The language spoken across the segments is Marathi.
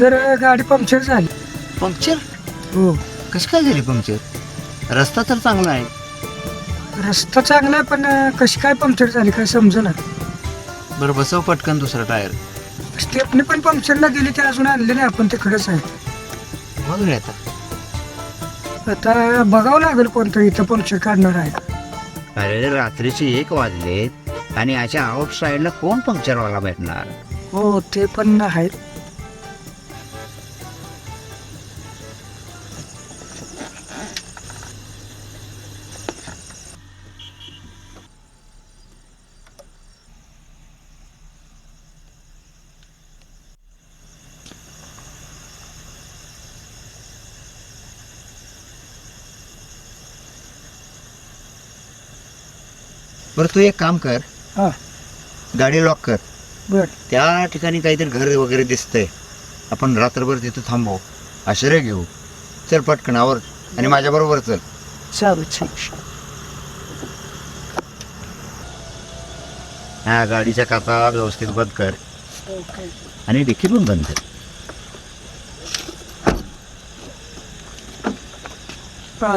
सर गाडी पंक्चर झाली. पंक्चर? हो. कसं काय झाली पंक्चर? रस्ता तर चांगला आहे. रस्ता चांगला आहे पण अं, कशी काय पंक्चर झाली काय समजेना बरं बसव पटकन दुसरा टायर. स्टेपनी पण पंक्चरला गेली ते अजून आणले नाही आपण तिकडेच आहे. बघूया आता. आता बघावं लागेल कोणतं इथं पंक्चर काढणार आहे. अरे रात्रीचे एक वाजलेत आणि अशा आउट साईडला कोण पंक्चरवाला भेटणार? हो ते पण आहे. बरं तू एक काम कर. हा. गाडी लॉक कर. बर. त्या ठिकाणी काहीतरी घर वगैरे दिसतंय. आपण रात्रभर तिथं थांबू. आश्रय घेऊ. चल पटकन आवर. आणि माझ्याबरोबर चल. चालू हा गाडीच्या काचा व्यवस्थित बंद कर. आणि डिक्की पण बंद कर.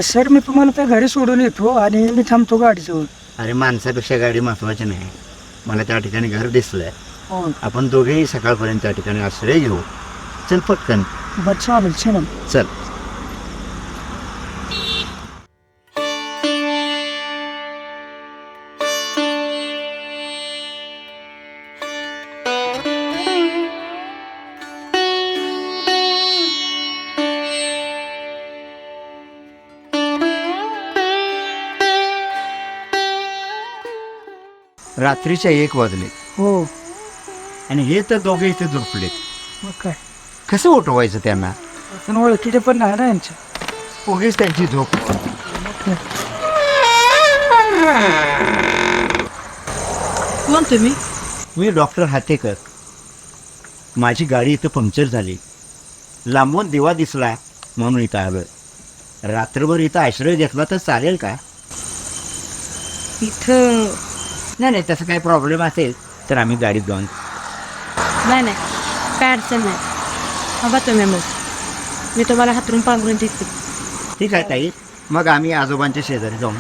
सर मी तुम्हाला त्या घरी सोडून येतो आणि मी थांबतो गाडीजवळ. अरे माणसापेक्षा गाडी महत्वाची नाही. मला त्या ठिकाणी घर दिसलंय. हो. आपण दोघेही सकाळपर्यंत त्या ठिकाणी आश्रय घेऊ. चल पटकन. बरं चालेल चल. रात्रीच्या एक वाजले. हो. आणि हे तर दोघे इथे झोपले. मग काय? कसं उठवायचं त्यांना? पण ओळखीचे पण नाही ना यांच्या उगीच त्यांची झोप. कोण तुम्ही? मी डॉक्टर हातेकर. माझी गाडी इथं पंक्चर झाली. लांबून दिवा दिसला म्हणून इथं आलं. रात्रभर इथं आश्रय घेतला तर चालेल का? इथं नाही नाही तसं काही प्रॉब्लेम असेल. तर आम्ही गाडीत जाऊन. नाही नाही काय अडचण नाही. हवा तुम्ही मग. मी तुम्हाला हातरून पांघरून देते. ठीक आहे ताई. मग आम्ही आजोबांच्या शेजारी जाऊन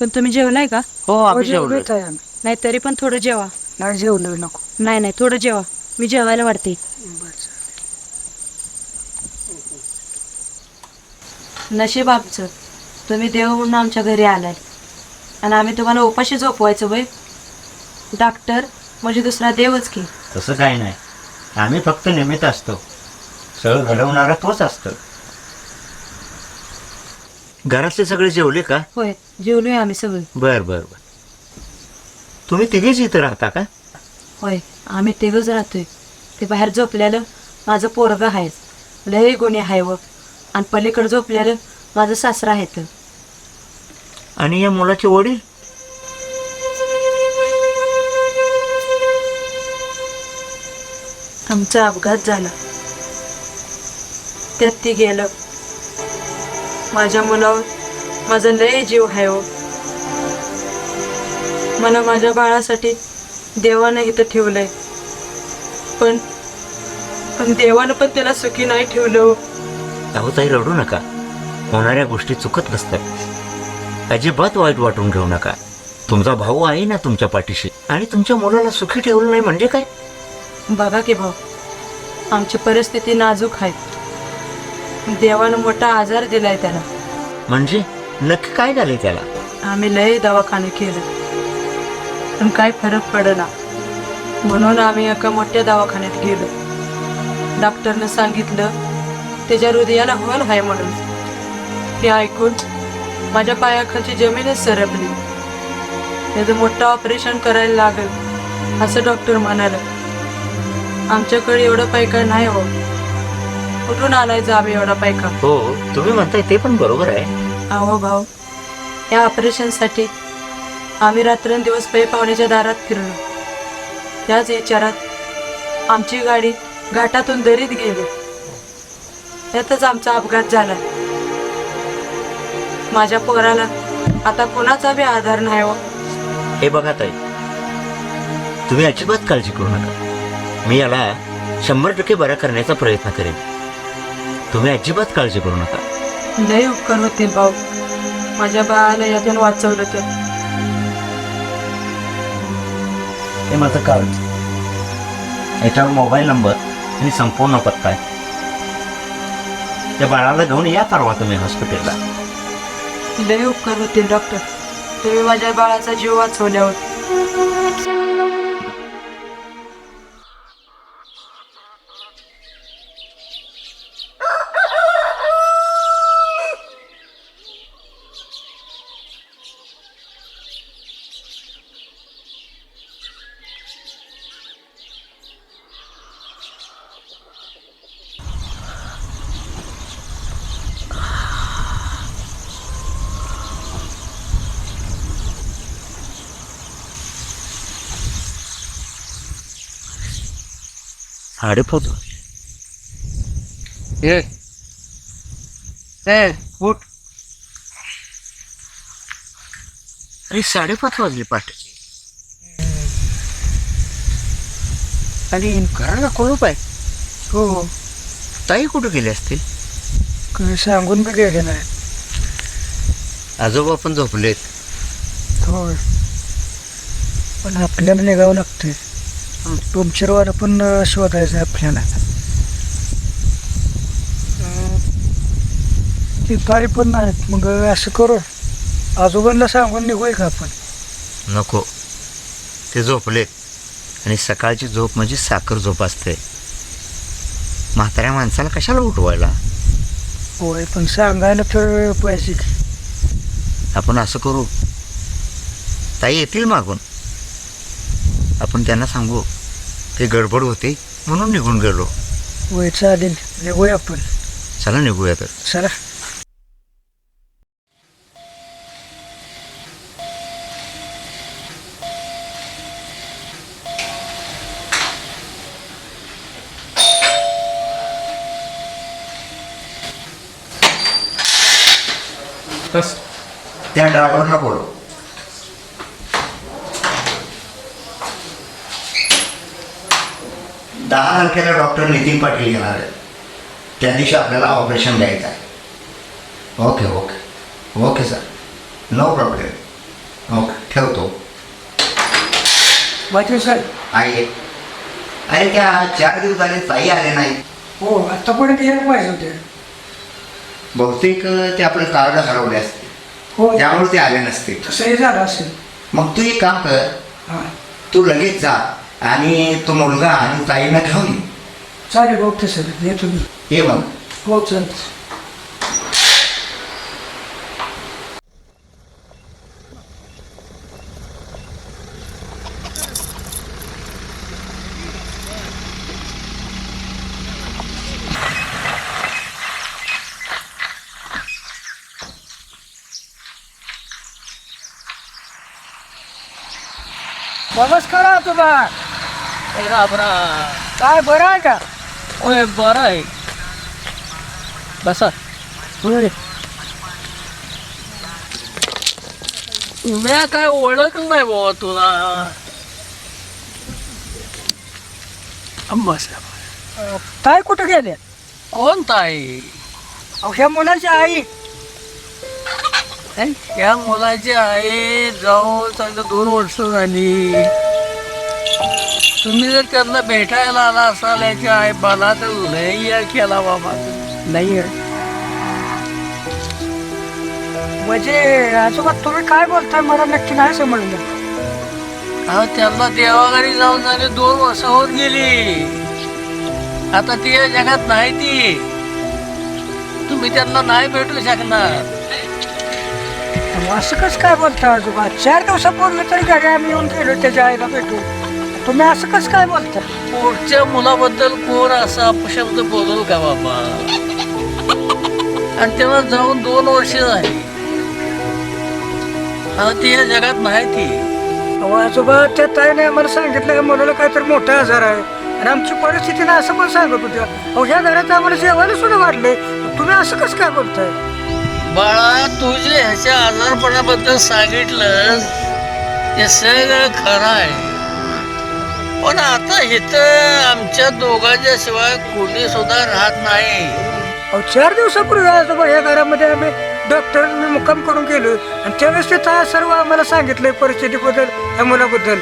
पण तुम्ही जेवलाय का? हो हो, आम्ही जेवलो. नाही तरी पण थोडं जेवा. नाही जेवलो नको. नाही नाही थोडं जेवा. मी जेवायला वाटते नशीब आमचं. तुम्ही देव म्हणून आमच्या घरी आलाय. आणि आम्ही तुम्हाला उपाशी झोपवायचं वय डॉक्टर म्हणजे दुसरा देवच की. तसं काही नाही. आम्ही फक्त निमित्त असतो. सगळं घडवणारा तोच असतो. घरातले सगळे जेवले का? होय जेवलोय आम्ही सगळे. बर बर बर. तुम्ही तिघेच इथं राहता का? होय आम्ही तेव्हाच राहतोय. ते बाहेर झोपलेलं माझं पोरगं आहेच लय गुन्हे आहे व. आणि पलीकडे झोपलेलं माझं सासरा आहे तर आणि या मुलाचे वडील? आमचा अपघात झाला. त्यात ती गेलं. माझ्या मुलावर माझा लय जीव आहे हो. मला माझ्या बाळासाठी देवानं इथं ठेवलंय. पण पण देवानं पण त्याला सुखी नाही ठेवलं हो. अहो ताई रडू नका. होणाऱ्या गोष्टी चुकत नसतात अजिबात वाईट वाटून घेऊ नका. तुमचा भाऊ आहे ना तुमच्या पाठीशी. आणि तुमच्या मुलाला सुखी ठेवलं नाही म्हणजे काय? बघा की भाऊ आमची परिस्थिती नाजूक आहे. देवानं मोठा आजार दिलाय त्याला. म्हणजे? नक्की काय झालंय त्याला? आम्ही लय दवाखाने केले. पण काय फरक पडला म्हणून आम्ही एका मोठ्या दवाखान्यात गेलो. डॉक्टरनं सांगितलं त्याच्या हृदयाला होल आहे म्हणून. ते ऐकून माझ्या पायाखालची जमीनच सरपली. त्याचं मोठं ऑपरेशन करायला लागेल असं डॉक्टर म्हणाले. आमच्याकडे एवढं पैका नाही हो. कुठून आलाय जावे एवढा पैका? हो तुम्ही म्हणताय ते पण बरोबर आहे. अहो भाऊ या ऑपरेशनसाठी आम्ही रात्रंदिवस पै पाहुण्याच्या दारात फिरलो. त्याच विचारात आमची गाडी घाटातून दरीत गेली. त्यातच आमचा अपघात झाला. माझ्या पोराला. आता कोणाचा बी आधार नाही हो. हे बघा ताई तुम्ही अजिबात काळजी करू नका. मी याला शंभर टक्के बरा करण्याचा प्रयत्न करेन. तुम्ही अजिबात काळजी करू नका. लय उपकार होतील भाऊ. माझ्या बाळाला यातून वाचवलं तर. हे माझं कार्ड. याच्यावर मोबाईल नंबर आणि संपूर्ण पत्ता आहे. त्या बाळाला घेऊन या परवा तुम्ही हॉस्पिटलला लय उपकार होतील डॉक्टर तुम्ही माझ्या बाळाचा जीव वाचवल्यावर. साडेपाच ए ए उठ. अरे साडेपाच वाजले पाठ. आणि घराला कुलूप आहे? हो. हो ताई कुठे गेले असतील? काय सांगून बी गेले नाही. आजोबा पण झोपलेत. होय. पण आपल्याला निघावं लागतंय. पंक्चरवाला पण शोधायचं आहे आपल्याला ती ताई पण नाहीत. मग असं करू. आजोबांना सांगून निघूय का आपण? नको. ते झोपलेत आणि सकाळची झोप म्हणजे साखर झोप असते. म्हाताऱ्या माणसाला कशाला उठवायला? होय पण सांगायला तर पाहिजे की. आपण असं करू. ताई येतील मागून. आपण त्यांना सांगू ते गडबड होते म्हणून निघून गेलो. होय चालेल. निघूया आपण. चला निघूया तर. चला. तस त्या ड्रायव्हरला बोलव दहा तारखेला डॉक्टर नितीन पाटील येणार आहेत. त्या दिवशी आपल्याला ऑपरेशन द्यायचं आहे. Okay okay. Okay sir. No problem okay ठेवतो. वाचू सर आहे अरे त्या चार दिवस झाले ताई आले नाही हो आत्तापर्यंत यायला पाहिजे होते. बहुतेक ते आपलं कार्ड हरवले असते हो. त्यामुळे ते आले नसते तसंही झालं असेल. मग तू एक काम कर. हां. तू लगेच जा. आणि तो मुलगा आणि ताईला घेऊन ये. चालेल ओके सर ये तुम्ही ये मग. हो चालेल नमस्कार काय बरं आहे का? ओय बरं आहे. बसा. होय मी काय ओळख नाही बाबा तुला. बस. काय कुठं गेले? कोण ताई? अहो, ह्या मुलाची आई. या मुलाची आई जाऊन चांगलं दोन वर्ष झाली. तुम्ही जर त्यांना भेटायला आला असाल याची आई मला तर लय या केला बाबा. नाही म्हणजे आजोबा तुम्ही काय बोलताय? मला नक्की नाही समजलं. अहो त्यांना देवाघरी जाऊन झाले दोन वर्ष होत गेली. आता ती या जगात नाही ती. तुम्ही त्यांना नाही भेटू शकणार. असं कसं काय बोलताय आजोबा चार दिवसापूर्वी तरी घरी आम्ही येऊन गेलो त्याच्या आईला भेटू तुम्ही असं कसं काय बोलताय पुढच्या मुलाबद्दल कोण असा अपशब्द बोलल का बाबा? आणि तेव्हा जाऊन दोन वर्ष झाली. ती या जगात नाही ती अहो आजोबा त्या ताईने आम्हाला सांगितलं का मुलाला काहीतरी मोठा आजार आहे? आणि आमची परिस्थिती ना असं पण सांगत होत्या. अहो ह्या घरात आम्हाला जेवायला सुद्धा वाटले तुम्ही असं कसं काय बोलताय? बाळा तू जे ह्याच्या आजारपणाबद्दल सांगितलं ते सगळं खरं आहे. पण आता इथं आमच्या दोघांच्या शिवाय कोणी सुद्धा राहत नाही. अहो चार दिवसापूर्वी आजोबा या घरामध्ये आम्ही डॉक्टर मुक्काम करून गेलो आणि त्यावेळेस ते ता- सर्व आम्हाला सांगितलंय परिस्थितीबद्दल या मुलाबद्दल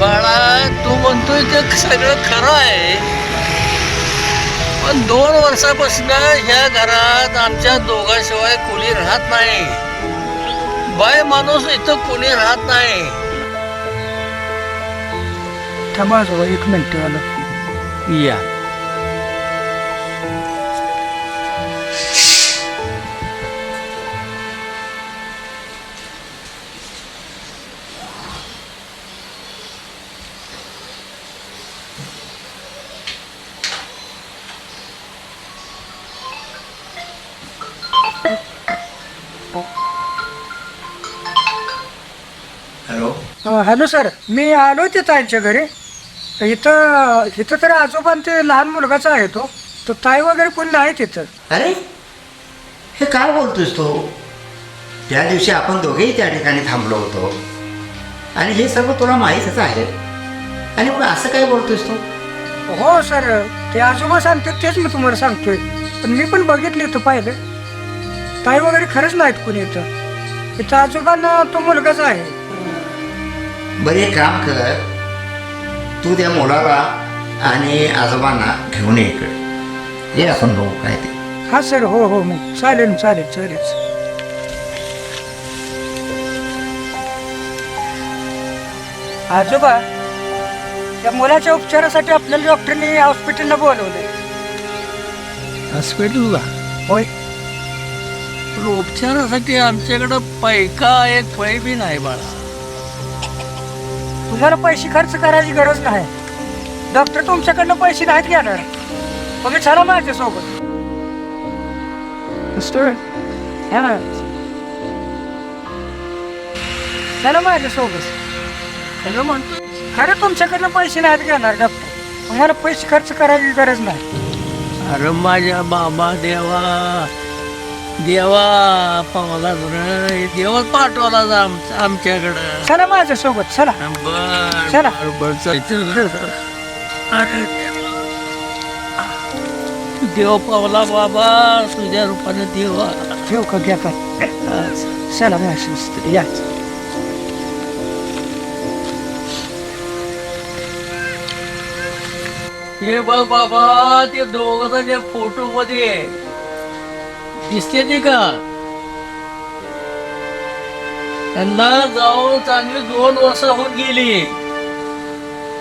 बाळा तू म्हणतोय ते सगळं खरं आहे. पण दोन वर्षापासून ह्या घरात आमच्या दोघांशिवाय कोणी राहत नाही. बाय माणूस इथं कोणी राहत नाही. थांबा आजोबा एक मिनिट आलं या हॅलो सर मी आलो ते ताईंच्या घरी. इथं इथं तर आजोबा आणि ते लहान मुलगाच आहे तो. तो ताई वगैरे कोणी नाही तिथं? अरे हे काय बोलतोस तू? त्या दिवशी आपण दोघेही त्या ठिकाणी थांबलो होतो. आणि हे सर्व तुला माहीतच आहे. आणि मग असं काय बोलतोस तू? हो सर ते आजोबा सांगतात तेच मी तुम्हाला सांगतोय. पण मी पण बघितले इथं पाहिलं. ताई वगैरे खरंच नाहीत कोणी इथं. इथं आजोबांना तो मुलगाच आहे. बरं एक काम कर. तू त्या मुलाला आणि आजोबांना घेऊन ये इकडे. ये आपण बघू काय ते. हा सर हो हो मग चालेल चालेल चालेल. आजोबा त्या मुलाच्या उपचारासाठी आपल्याला डॉक्टरने हॉस्पिटलला बोलवलंय. हॉस्पिटलला होय. पण उपचारासाठी आमच्याकडं पैका एक पै बी नाही बाळा. तुम्हाला पैसे खर्च करायची गरज नाही डॉक्टर तुमच्याकडनं पैसे नाहीत घेणार. तुम्ही चला माझ्यासोबत. मिस्टर चला माझ्यासोबत. खरं म्हणतो खरं तुमच्याकडनं पैसे नाहीत घेणार डॉक्टर तुम्हाला पैसे खर्च करायची गरज नाही. अरे माझ्या बाबा देवा. देवा पावला देवा पाठवला जा आम- आमच्याकडं. चला माझ्यासोबत चला. बर चला. बर. अरे देवा. देव पावला बाबा तुझ्या रूपाने देवा. ठेव का घ्या का? चला माझ्या या. हे बघ बाबा ते दोघ फोटो मध्ये दिसते ते का? त्यांना जाऊन चांगली दोन वर्ष होऊन गेली.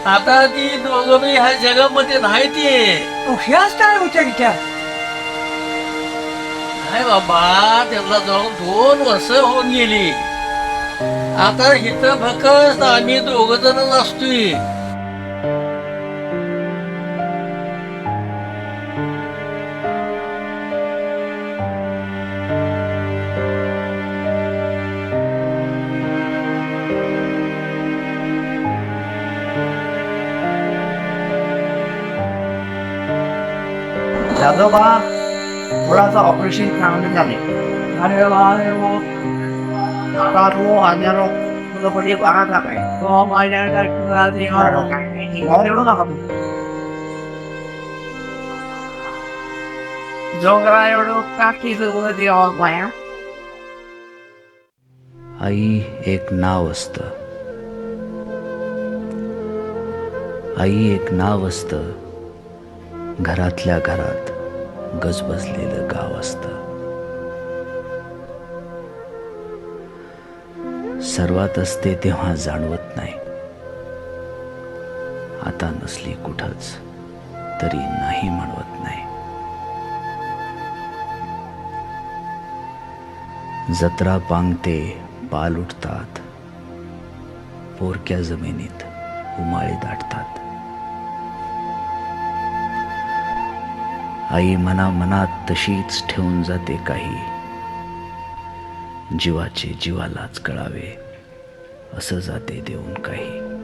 आता ती दोघं ह्या जगामध्ये नाही ती. ह्याच काय होत्या त्या नाही बाबा त्यांना जाऊन दोन वर्ष होऊन गेली. आता इथं फक्त आम्ही दोघ जण असतोय आजोबा मुलाचं ऑपरेशन चांगलं झाले अरे वा अरे वा. आता तो हजारो तुझं पडी बघा का काय तो माझ्या एवढं नका तू जोगरा एवढं देवा आई एक नाव असतं. आई एक नाव असतं घरातल्या घरात. गजबजलेलं गाव असतं. सर्वात असते तेव्हा जाणवत नाही. आता नसली कुठंच तरी नाही म्हणवत नाही. जत्रा पांगते पाल उठतात. पोरक्या जमिनीत उमाळे दाटतात. आई मना मनात तशीच ठेवून जाते काही. जीवाचे जीवालाच कळावे असं जाते देऊन काही.